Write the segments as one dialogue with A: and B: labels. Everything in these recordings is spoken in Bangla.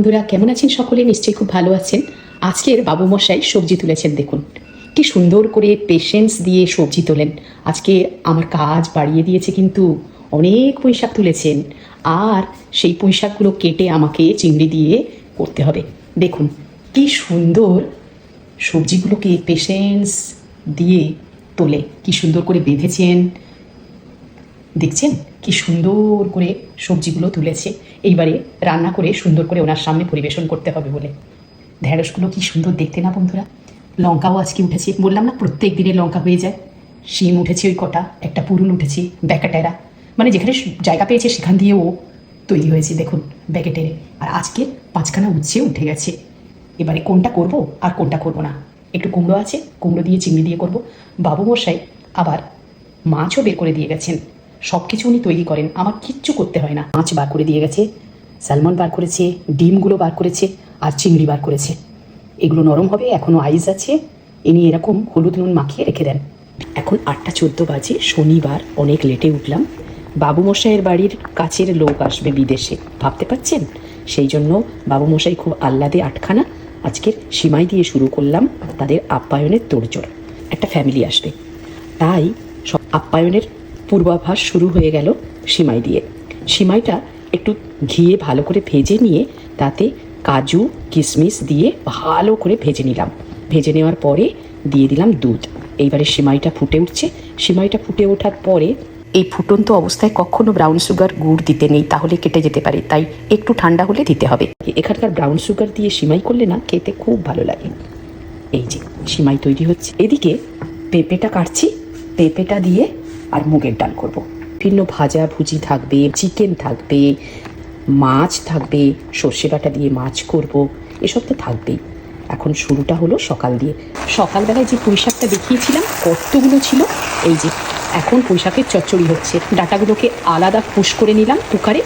A: বন্ধুরা, কেমন আছেন সকলে? নিশ্চয়ই খুব ভালো আছেন। আজকের বাবু মশাই সবজি তুলেছেন, দেখুন। কি সুন্দর করে পেশেন্স দিয়ে সবজি তোলেন। আজকে আমার কাজ বাড়িয়ে দিয়েছে কিন্তু অনেক পুঁইশাক তুলেছেন। আর সেই পুঁইশাকগুলো কেটে আমাকে চিংড়ি দিয়ে করতে হবে। দেখুন, কি সুন্দর সবজিগুলোকে পেশেন্স দিয়ে তোলে। কি সুন্দর করে বেঁধেছেন। দেখছেন কি সুন্দর করে সবজিগুলো তুলেছে। এইবারে রান্না করে সুন্দর করে ওনার সামনে পরিবেশন করতে হবে বলে। ঢ্যাঁড়সগুলো কি সুন্দর দেখতে না বন্ধুরা? লঙ্কাও আজকে উঠেছে। বললাম না, প্রত্যেক দিনে লঙ্কা হয়ে যায়। শিম উঠেছে ওই কটা, একটা পুরুল উঠেছে, ব্যাকাটেরা। মানে যেখানে জায়গা পেয়েছে সেখান দিয়ে ও তৈরি হয়েছে, দেখুন, ব্যাকেটেরে। আর আজকে পাঁচখানা উচ্ছে উঠে গেছে। এবারে কোনটা করব আর কোনটা করব না? একটু কুমড়ো আছে, কুমড়ো দিয়ে, চিংড়ি দিয়ে করব। বাবু মশাই আবার মাছও বের করে দিয়ে গেছেন। সব কিছু উনি তৈরি করেন। আমার কিচ্ছু করতে হয় না। মাছ বার করে দিয়ে গেছে, স্যালমন বার করেছে, ডিমগুলো বার করেছে, আর চিংড়ি বার করেছে। এগুলো নরম হবে এখনও আইস আছে। ইনি এরকম হলুদ নুন মাখিয়ে রেখে দেন। এখন আটটা চোদ্দ বাজে, শনিবার, অনেক লেটে উঠলাম। বাবু মশাইয়ের বাড়ির কাছের লোক আসবে বিদেশে। ভাবতে পাচ্ছেন সেই জন্য বাবু মশাই খুব আহ্লাদে আটখানা। আজকের সীমাই দিয়ে শুরু করলাম তাদের আপ্যায়নের তোড়জোড়। একটা ফ্যামিলি আসবে। তাই সব আপ্যায়নের পূর্বাভাস শুরু হয়ে গেল সিমাই দিয়ে। সিমাইটা একটু ঘিয়ে ভালো করে ভেজে নিয়ে তাতে কাজু কিশমিশ দিয়ে ভালো করে ভেজে নিলাম। ভেজে নেওয়ার পরে দিয়ে দিলাম দুধ। এইবারে সিমাইটা ফুটে উঠছে। সিমাইটা ফুটে ওঠার পরে এই ফুটন্ত অবস্থায় কখনো ব্রাউন সুগার গুড় দিতে নেই, তাহলে কেটে যেতে পারে। তাই একটু ঠান্ডা হলে দিতে হবে। এখানকার ব্রাউন সুগার দিয়ে সিমাই করলে না খেতে খুব ভালো লাগে। এই যে, সিমাই তৈরি হচ্ছে। এদিকে পেঁপেটা কাটছি। পেঁপেটা দিয়ে আর মুগের ডাল করব। ভিন্ন ভাজা ভুজি থাকবে চিকেন থাকবে, মাছ থাকবে, সর্ষে বাটা দিয়ে মাছ করব, এসব তো থাকবেই। এখন শুরুটা হলো সকাল দিয়ে। সকালবেলায় যে পুঁইশাকটা দেখিয়েছিলাম, কতগুলো ছিল? এই যে, এখন পুঁইশাকের চচ্চড়ি হচ্ছে। ডাটাগুলোকে আলাদা ফুস করে নিলাম কুকারে।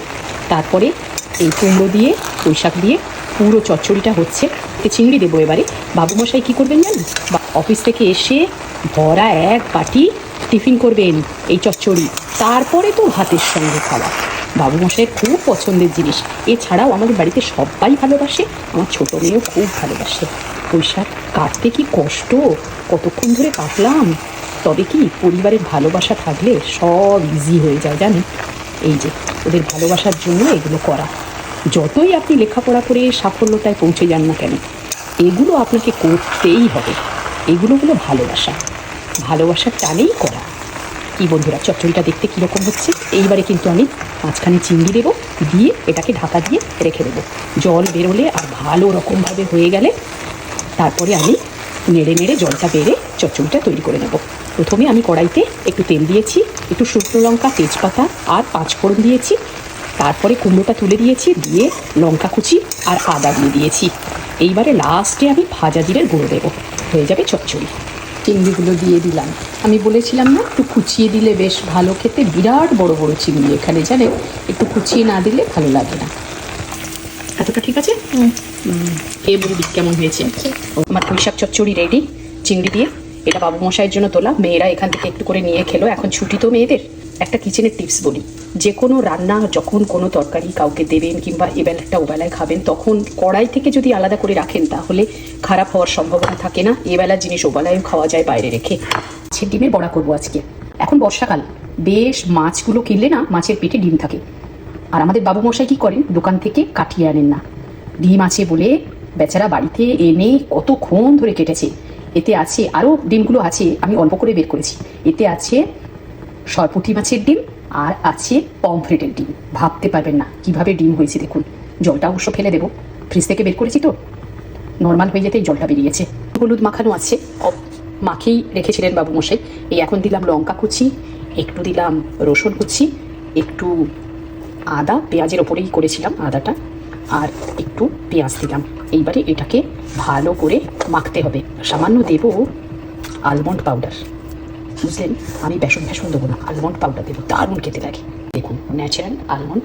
A: তারপরে এই কুমড়ো দিয়ে পুঁইশাক দিয়ে পুরো চচ্চড়িটা হচ্ছে। চিংড়ি দেবো এবারে। বাবুমশাই কী করবেন জানেন? বা অফিস থেকে এসে ভরা এক বাটি টিফিন করবেন এই চচ্চড়ি। তারপরে তো ভাতের সঙ্গে খাওয়া। বাবুমশাইয়ের খুব পছন্দের জিনিস। এছাড়াও আমাদের বাড়িতে সবাই ভালোবাসে, আমার ছোটো মেয়েও খুব ভালোবাসে। পুঁইশাক কাটতে কি কষ্ট? কতক্ষণ ধরে কাটলাম? তবে কি পরিবারের ভালোবাসা থাকলে সব ইজি হয়ে যায় জানেন? এই যে, ওদের ভালোবাসার জন্য এগুলো করা। যতই আপনি লেখাপড়া করে সাফল্যতায় পৌঁছে যান না কেন, এগুলো আপনাকে করতেই হবে। এগুলো হলো ভালোবাসা। ভালোবাসার টানেই করা। কি বন্ধুরা, চচ্চড়িটা দেখতে কীরকম হচ্ছে? এইবারে কিন্তু আমি মাঝখানে চিংড়ি দেবো, দিয়ে এটাকে ঢাকা দিয়ে রেখে দেবো। জল বেরোলে আর ভালো রকমভাবে হয়ে গেলে তারপরে আমি নেড়ে নেড়ে জলটা বেড়ে চচ্চড়িটা তৈরি করে নেব। প্রথমে আমি কড়াইতে একটু তেল দিয়েছি, একটু শুকনো লঙ্কা, তেজপাতা আর পাঁচফোড়ন দিয়েছি। তারপরে কুমড়োটা তুলে দিয়েছি, দিয়ে লঙ্কা কুচি আর আদা দিয়ে দিয়েছি। এইবারে লাস্টে আমি ভাজা জিরের গুঁড়ো দেবো। হয়ে যাবে চচ্চড়ি। চিংড়িগুলো দিয়ে দিলাম। আমি বলেছিলাম না একটু কুচিয়ে দিলে বেশ ভালো খেতে বিরাট বড় বড় চিংড়ি এখানে জানো? একটু কুচিয়ে না দিলে ভালো লাগে না। এতটা ঠিক আছে? এ বলবি কেমন হয়েছে? ও, আমার পুঁইশাক চচ্চড়ি রেডি চিংড়ি দিয়ে। এটা বাবু মশাইয়ের জন্য তোলা। মেয়েরা এখান থেকে একটু করে নিয়ে খেলো। এখন ছুটি তো মেয়েদের। একটা কিচেনের টিপস বলি। যে কোনো রান্না যখন কোনো তরকারি কাউকে দেবেন কিংবা এবেলাটা ওবেলায় খাবেন, তখন কড়াই থেকে যদি আলাদা করে রাখেন, তাহলে খারাপ হওয়ার সম্ভাবনা থাকে না। এবেলার জিনিস ওবেলায় খাওয়া যায় বাইরে রেখে। সে ডিমের বড়া করব আজকে। এখন বর্ষাকাল। বেশ মাছগুলো কিনলে না মাছের পেটে ডিম থাকে। আর আমাদের বাবু মশাই কি করেন? দোকান থেকে কাটিয়ে আনেন না। ডিম আছে বলে বেচারা বাড়িতে এনে কতক্ষণ ধরে কেটেছে। এতে আছে আরও ডিমগুলো আছে, আমি অল্প করে বের করেছি। এতে আছে সরপুঁটি মাছের ডিম আর আছে পমফ্রেটের ডিম। ভাবতে পারবেন না কীভাবে ডিম হয়েছে, দেখুন। জলটা অবশ্য ফেলে দেবো। ফ্রিজ থেকে বের করেছি তো। নর্মাল হয়ে যেতেই জলটা বেরিয়েছে। হলুদ মাখানো আছে। মাখেই রেখেছিলেন বাবু মশাই এই এখন দিলাম লঙ্কা কুচি, একটু দিলাম রসুন কুচি, একটু আদা, পেঁয়াজের ওপরেই করেছিলাম আদাটা। আর একটু পেঁয়াজ দিলাম। এইবারে এটাকে ভালো করে মাখতে হবে। সামান্য দেবো আলমন্ড পাউডার বুঝলেন? আমি বেসন ফেসন দেবো না আলমন্ড পাউডার দেবো। দারুণ খেতে লাগে। দেখুন ন্যাচারাল আলমন্ড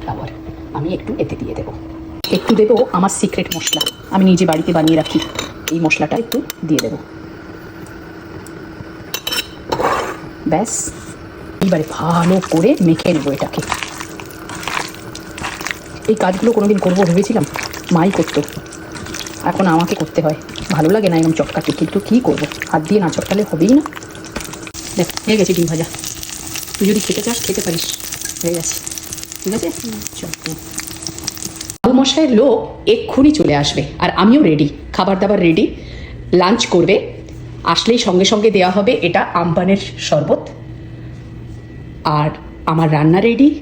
A: ফ্লাওয়ার আমি একটু এতে দিয়ে দেবো। একটু দেবো আমার সিক্রেট মশলা। আমি নিজে বাড়িতে বানিয়ে রাখি। এই মশলাটা একটু দিয়ে দেবো। ব্যাস। এইবারে ভালো করে মেখে নেব এটাকে।
B: এই কাজগুলো কোনোদিন করব ভেবেছিলাম। মাই করতো। এখন আমাকে করতে হয়। ভালো লাগে না এরকম চটকাতে, কিন্তু কী করব? হাত দিয়ে না চটকালে হবেই না। দেখ, হয়ে গেছে ডিম ভাজা। তুই যদি খেতে চাস, খেতে পারিস। হয়ে গেছে। ঠিক আছে? চল মশাইয়ের লোক এক্ষুনি চলে আসবে, আর আমিও রেডি খাবার দাবার রেডি লাঞ্চ করবে। আসলেই সঙ্গে সঙ্গে দেওয়া হবে এটা আমপানের শরবত। আর আমার রান্না রেডি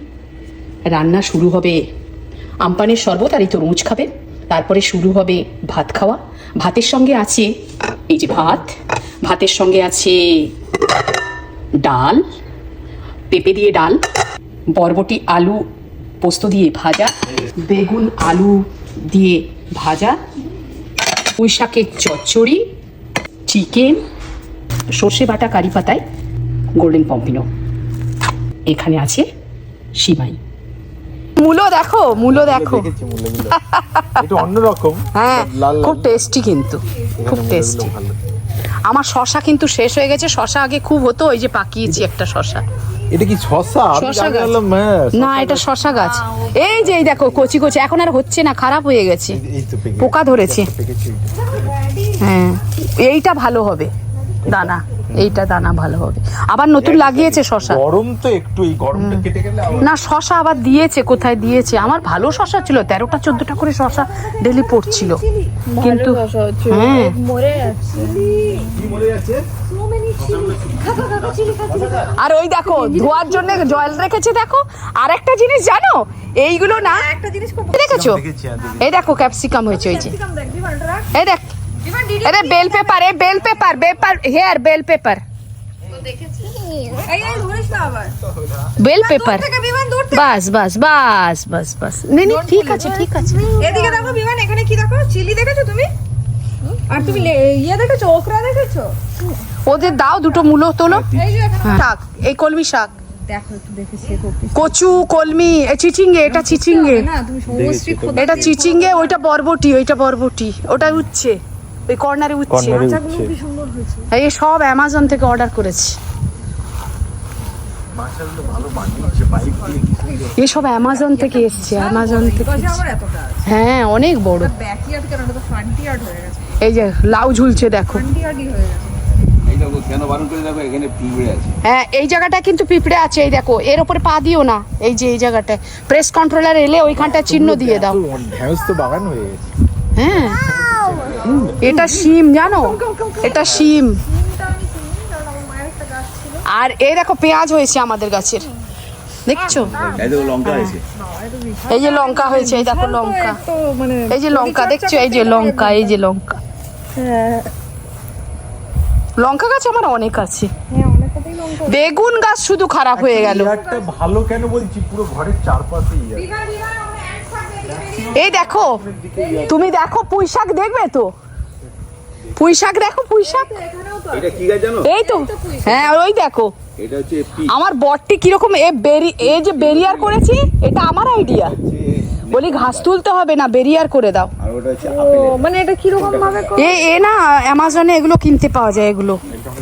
B: রান্না শুরু হবে আমপানের শরবত আর এই তরমুজ খাবে। তারপরে শুরু হবে ভাত খাওয়া। ভাতের সঙ্গে আছে এই যে ভাত। ভাতের সঙ্গে আছে ডাল, পেঁপে দিয়ে ডাল, বরবটি, আলু পোস্ত দিয়ে ভাজা, বেগুন, আলু দিয়ে ভাজা পুঁই শাকের চচ্চড়ি, চিকেন, সর্ষে বাটা, কারি পাতায় গোল্ডেন পম্পিনো এখানে আছে সিমাই। মূলো দেখো মূলো দেখো।
C: একটু অন্যরকম
B: হ্যাঁ খুব টেস্টি কিন্তু খুব টেস্টি আমার শশা কিন্তু শেষ হয়ে গেছে শশা আগে খুব হতো ওই যে পাকিয়েছি একটা শশা।
C: এটা কি শসা আমি
B: শসা গাছ।
C: হ্যাঁ,
B: না এটা। শশা গাছ। এই যে এই দেখো কচি কচি এখন আর হচ্ছে না খারাপ হয়ে গেছে।
C: পেকে।
B: ধরেছে। হ্যাঁ এইটা ভালো হবে দানা। এইটা দানা ভালো হবে। আবার নতুন লাগিয়েছে শশা।
C: গরম তো একটু এই গরমটা কেটে গেলে
B: না শশা আবার দিয়েছে কোথায় দিয়েছে? আমার ভালো শশা ছিল তেরোটা চোদ্দটা করে শশা ডেলি পড়ছিল। কিন্তু হ্যাঁ।
D: মরে যাচ্ছে।
C: কি মরে যাচ্ছে?
B: আর ওই দেখো ধোয়ার জন্য জল রেখেছে দেখো। আর একটা জিনিস জানো? এইগুলো না
D: একটা জিনিস
B: দেখেছ?
C: হ্যাঁ।
B: এই দেখো ক্যাপসিকাম হয়েছে ওই যে। এই দেখ। আরে bell pepper A bell pepper pepper here bell pepper
D: এই এই ধরিস না আবার।
B: বেল পেপার বাস বাস বাস বাস বাস। নে নে ঠিক আছে ঠিক আছে।
D: এদিকে দেখো বিমান এখানে কি দেখো? চিলি দেখেছ তুমি? আর তুমি ইয়ে দেখেছ ওকরা দেখেছ?
B: ওদের দাও দুটো মূলো তোলো।
D: এই যে এখানে
B: শাক এই কলমি শাক। কচু কলমি এ চিচিঙ্গে এটা চিচিঙ্গে। এটা চিচিঙ্গে ওইটা বরবটি ওইটা বরবটি ওটা উচ্ছে। ওই কর্নারে উচ্ছে।
C: কর্নারে উঠছে
D: কি
B: এই সব অ্যামাজন থেকে অর্ডার করেছি।
C: মাশাআল্লাহ, ভালো বানিয়েছে, বাইক দিয়ে কি সুন্দর।
B: এসব অ্যামাজন থেকে এসছে অ্যামাজন থেকে হ্যাঁ অনেক বড়। এই যে লাউ ঝুলছে দেখো।
D: হয়ে
E: এই দেখো কেন বারণ করে দেখো এখানে পিঁপড়ে আছে।
B: হ্যাঁ এই জায়গাটা কিন্তু পিঁপড়ে আছে এই দেখো। এর উপরে পা দিও না। এই যে এই জায়গাটায়। প্রেস কন্ট্রোলার এলে ওইখানটা চিহ্ন দিয়ে দাও।
C: তো বাগান হয়ে গেছে।
B: হ্যাঁ। এটা শিম জানো? এটা শিম। আর এই দেখো পেঁয়াজ হয়েছে আমাদের গাছের। দেখছ?
E: এই দেখো লঙ্কা আছে
B: এই যে লঙ্কা হয়েছে এই দেখো লঙ্কা।
D: মানে
B: এই যে লঙ্কা দেখছ? এই যে লঙ্কা এই যে লঙ্কা। লঙ্কা গাছ আমার অনেক আছে।
D: হ্যাঁ অনেক
B: বেগুন গাছ শুধু খারাপ হয়ে গেল।
C: ভালো কেন বলছি? পুরো ঘরের চারপাশে ইয়ার
D: বিমান বিমান আমরা এক সাথে
B: এই দেখো তুমি দেখো পুঁই শাক দেখবে তো? পুঁই শাক দেখো পুঁই শাক
E: এটা কি গাছ জানো?
B: এই তো হ্যাঁ ওই দেখো।
E: এটা হচ্ছে
B: আমার বরটি কীরকম এ বেরি এ যে বেরিয়ার করেছি এটা আমার আইডিয়া বলি ঘাস তুলতে হবে না বেরিয়ার করে দাও।
E: আর ওটা হচ্ছে
D: ও মানে এটা কীরকম ভাবে
B: এ এ না অ্যামাজনে এগুলো কিনতে পাওয়া যায় এগুলো।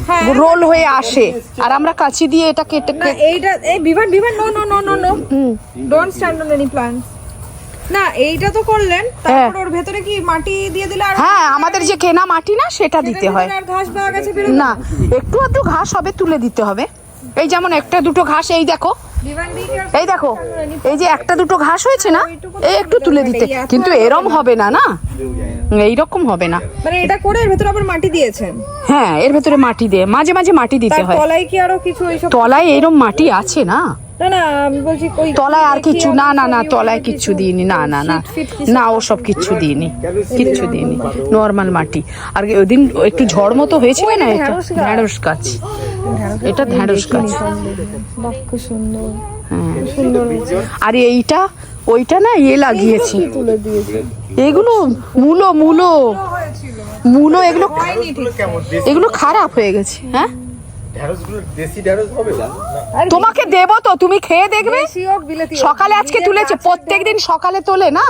D: হ্যাঁ।
B: রোল হয়ে আসে। আর আমরা কাঁচি দিয়ে এটা কেটে
D: না এইটা এই Biman Biman no no no no no. Don't stand on any plants না এইটা তো করলেন তারপর ওর ভেতরে কি মাটি দিয়ে দিলে আর
B: হ্যাঁ আমাদের যে কেনা মাটি না সেটা দিতে হয়।
D: আর ঘাস পাওয়া গেছে
B: না একটু আধটু ঘাস হবে তুলে দিতে হবে। এই যেমন একটা দুটো ঘাস এই দেখো। এই দেখো এই যে একটা দুটো ঘাস হয়েছে না এই একটু তুলে দিতে। কিন্তু এরম হবে না না? এইরকম হবে না।
D: মানে এটা করে এর ভেতরে আবার মাটি দিয়েছেন?
B: হ্যাঁ এর ভেতরে মাটি দিয়ে মাঝে মাঝে মাটি দিতে হয়।
D: তলায় কি আরও কিছু এইসব
B: তলায় এরম মাটি আছে না?
D: না না আমি বলছি ওই
B: তলায় আর
D: কি
B: কিচ্ছু না না না তলায় কিচ্ছু দিইনি না না না
D: কিছু?
B: না ওসব কিচ্ছু দিইনি কিচ্ছু দিইনি নর্মাল মাটি। আর ওই দিন একটু ঝড় মতো হয়েছিল না এটা?
D: ঢ্যাঁড়স গাছ।
B: এটা ঢ্যাঁড়স গাছ।
D: সুন্দর।
B: আর এইটা ওইটা না ইয়ে লাগিয়েছে। এগুলো মূলো মূলো। মূলো এগুলো এগুলো খারাপ হয়ে গেছে হ্যাঁ? তোমাকে দেবো তো তুমি খেয়ে দেখবে। সকালে আজকে তুলেছে
D: গাছের
B: প্রত্যেকদিন সকালে তোলে না?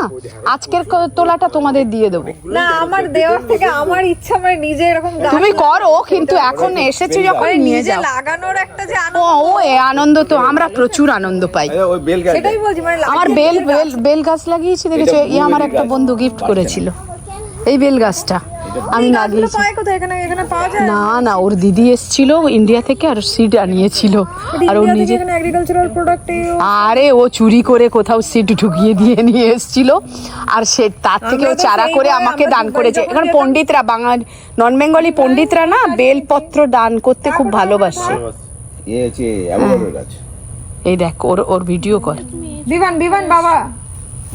B: আজকের তোলাটা তোমাদের দিয়ে দেবো।
D: না আমার দেওয়ার থেকে আমার ইচ্ছা মানে নিজে এরকম
B: তুমি করো কিন্তু এখন এসেছে যখন
D: মানে
B: নিয়ে
D: নিজে
B: যাও।
D: লাগানোর একটা যে
B: ও
D: আনন্দ
B: ও এ আনন্দ তো আমরা প্রচুর আনন্দ পাই।
C: আরে ওই বেল গাছ
D: সেটাই বলছি মানে
B: আমার বেল বেল বেল গাছ লাগিয়েছি দেখেছ? ই আমার একটা বন্ধু গিফট করেছিল। এই বেল গাছটা। আমি না না ওর দিদি এসেছিল ইন্ডিয়া থেকে আর সিড আনিয়েছিল। আর ও নিজে
D: এখানে এগ্রিকালচারাল প্রোডাক্ট
B: আরে ও চুরি করে কোথাও সিট ঢুকিয়ে দিয়ে নিয়ে এসেছিল। আর সে তার থেকে ও চারা করে আমাকে দান করেছে। এখন পণ্ডিতরা বাঙাল নন বেঙ্গলি পণ্ডিতরা না বেলপত্র দান করতে খুব ভালোবাসে।
E: অ্যাভোকাডো গাছ।
B: এই দেখ ওর ওর ভিডিও কর।
D: বিভান বিভান বাবা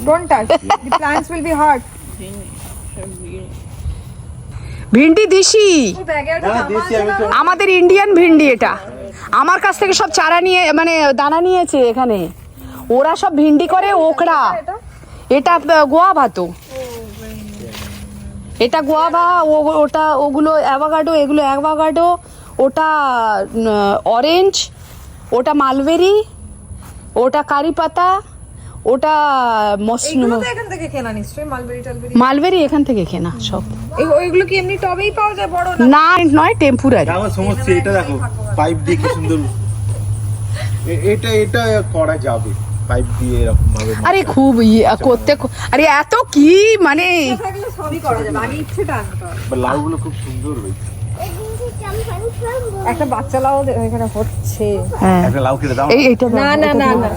D: don't touch the plants will be hurt
B: ভিন্ডি দিশি।
C: হ্যাঁ
B: আমাদের ইন্ডিয়ান ভিন্ডি এটা। আমার কাছ থেকে সব চারা নিয়ে মানে দানা নিয়েছে এখানে। ওরা সব ভিন্ডি করে ওকড়া এটা? গোয়া ভাতো এটা গোয়াভা ও- ওটা ওগুলো অ্যাভাগাডো এগুলো অ্যাভাগাডো ওটা অরেঞ্জ ওটা মালবেরি ওটা কারি পাতা ওটা
D: এখান থেকে কেনা নিশ্চয়ই মালবেরি টালবেরি।
B: মালবেরি এখান থেকে কেনা সব।
D: ওইগুলো কি এমনি টবেই পাওয়া যায় বড় না?
B: নয় টেম্পুরারি।
C: আমার সমস্যা এটা দেখো পাইপ দিয়ে কি সুন্দর এটা এটা করা যাবে পাইপ দিয়ে এরকম ভাবে
B: আরে খুব ইয়ে করতে আরে এত কি মানে
D: সবই করা যাবে আগে ইচ্ছেটা আনতে হবে
C: লাউগুলো খুব সুন্দর হয়েছে।
D: একটা বাচ্চা দে- এখানে হচ্ছে।
B: হ্যাঁ।
C: একটা লাউ কেটে দাও।
B: এই এইটা
D: না না না না।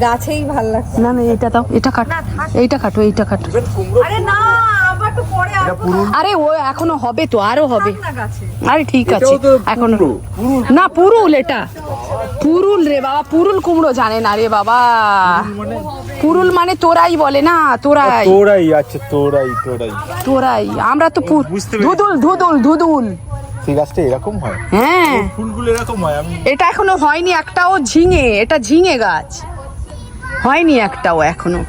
D: গাছেই ভালো লাগছে।
B: না না এটা দাও। এটা কাটো। এইটা কাটো এইটা কাটো।
D: আরে না
B: আরে ও এখনও হবে তো আরও হবে। আরে ঠিক আছে। এখন না পুরুল এটা। পুরুল রে বাবা পুরুল কুমড়ো জানে না রে বাবা। পুরুল মানে তোরাই বলে না তোরাই।
C: তোরাই আছে তোরাই তোরাই।
B: তোরাই। আমরা তো পুর- ধুদুল ধুদুল ধুদুল।
C: সেই গাছটা এরকম হয়?
B: হ্যাঁ।
C: ফুলগুলো এরকম হয় আমি
B: এটা এখনও হয়নি একটাও ঝিঙে এটা ঝিঙে গাছ। হয়নি একটাও এখনও।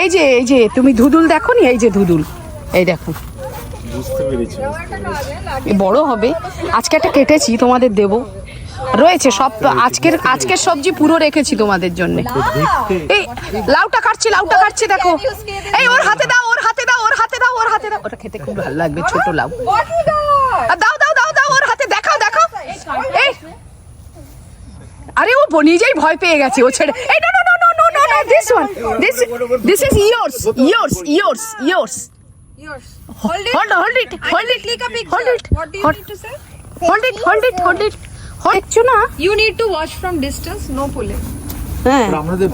B: এই যে এই যে তুমি ধুদুল দেখো নি এই যে ধুদুল এই দেখো। এ বড় হবে। আজকে একটা কেটেছি তোমাদের দেব। রয়েছে সব আজকের আজকের সবজি পুরো রেখেছি তোমাদের জন্য। এই লাউটা কাটছি লাউটা কাটছি দেখো। এই ওর হাতে দাও ওর হাতে দাও ওর হাতে দাও ওর হাতে দাও। ওটা খেতে খুব ভালো লাগবে ছোট লাউ। দাও দাও দাও দাও ওর হাতে দেখাও দেখাও এই আরে ও নিজেই ভয় পেয়ে গেছে ও ছেড়ে এই no no no no no no no this one this this is yours yours yours yours
D: Yours. Hold it.
B: hold hold it hold it
D: click a picture.
B: hold it
D: What do you
B: hold,
D: need to say?
B: hold it hold it hold it hold দেখছ না
D: You need to watch from distance, no pulling.
B: হ্যাঁ
C: আমাদের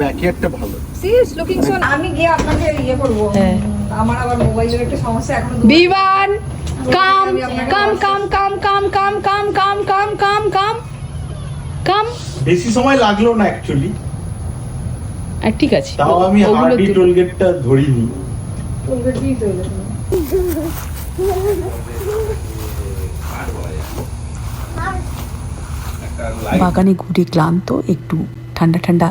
C: ব্যাকয়ার্ডটা ভালো
D: See, it's looking আমি গিয়ে আপনাকে ইয়ে করব আমার আবার মোবাইলের একটা সমস্যা এখন
B: বিমান কাম কাম কাম কাম কাম কাম কাম কাম কাম কাম কাম কাম
C: বেশি সময় লাগল না অ্যাকচুয়ালি
B: ঠিক আছে।
C: তাও আমি হার্ডি
B: দি-
C: টোল গেটটা ধরিনি।
A: বাগানে ঘুরে ক্লান্ত একটু ঠান্ডা ঠান্ডা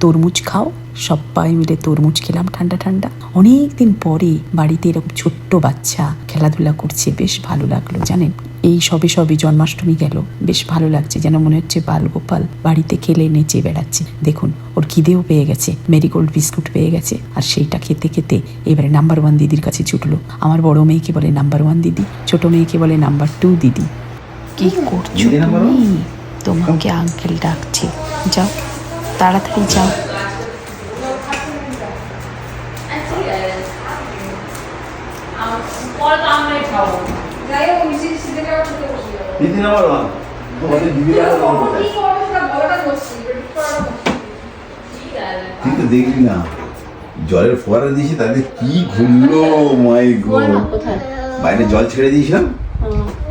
A: তরমুজ খাও। সবাই মিলে তরমুজ খেলাম ঠান্ডা ঠান্ডা। অনেক দিন পরে বাড়িতে এরকম ছোট্ট বাচ্চা খেলাধুলা করছে বেশ ভালো লাগল জানেন? এই সবে সবে জন্মাষ্টমী গেল বেশ ভালো লাগছে যেন মনে হচ্ছে বাল গোপাল বাড়িতে খেলে নেচে বেড়াচ্ছে। দেখুন ওর খিদেও পেয়ে গেছে মেরিগোল্ড বিস্কুট পেয়ে গেছে আর সেইটা খেতে খেতে এবারে নাম্বার ওয়ান দিদির কাছে ছুটলো। আমার বড় মেয়েকে বলে নাম্বার ওয়ান দিদি ছোট মেয়েকে বলে নাম্বার টু দিদি। কি করছ তুমি? তোমাকে আঙ্কেল ডাকছে। যাও তাড়াতাড়ি যাও।
E: দিদি নাম্বার ওয়ান তোমাদের দিদি তুই তো দেখলি না। জলের ফোয়ারা দিয়েছি তাতে কি ঘুরলো? মাই গড বাইরে জল ছেড়ে দিয়েছিলাম।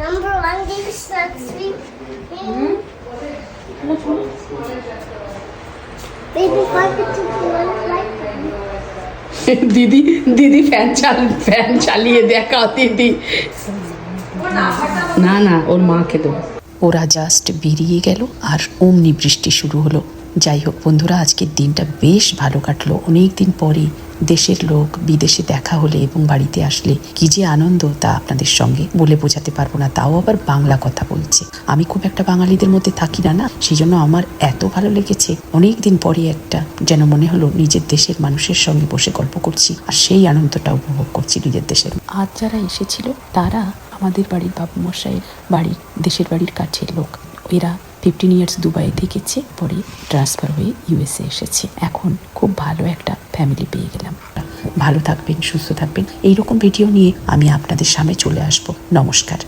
F: Number one, give us that sweet. Baby, pocket one
B: দিদি দিদি ফ্যান চাল ফ্যান চালিয়ে দেখা, দিদি। না না, ওর মাকে দেবো।
A: ওরা জাস্ট বেরিয়ে গেল, আর অমনি বৃষ্টি শুরু হলো। যাই হোক বন্ধুরা, আজকের দিনটা বেশ ভালো কাটলো। অনেক দিন পরে দেশের লোক বিদেশে দেখা হলে এবং বাড়িতে আসলে কি যে আনন্দ তা আপনাদের সঙ্গে বলে বোঝাতে পারব না, তাও আবার বাংলা কথা বলছে। আমি খুব একটা বাঙালিদের মধ্যে থাকি না না? সেই জন্য আমার এত ভালো লেগেছে। অনেক দিন পরে একটা যেন মনে হলো নিজের দেশের মানুষের সঙ্গে বসে গল্প করছি আর সেই আনন্দটা উপভোগ করছি নিজের দেশের। আজ যারা এসেছিল, তারা আমাদের বাড়ির বাবু মশাইয়ের বাড়ির, দেশের বাড়ির কাছের লোক। এরা ফিফটিন ইয়ার্স দুবাই থেকেছে, পরে ট্রান্সফার হয়ে ইউএসএ এসেছে। এখন খুব ভালো একটা ফ্যামিলি পেয়ে গেলাম। ভালো থাকবেন, সুস্থ থাকবেন। এইরকম ভিডিও নিয়ে আমি আপনাদের সামনে চলে আসব। নমস্কার।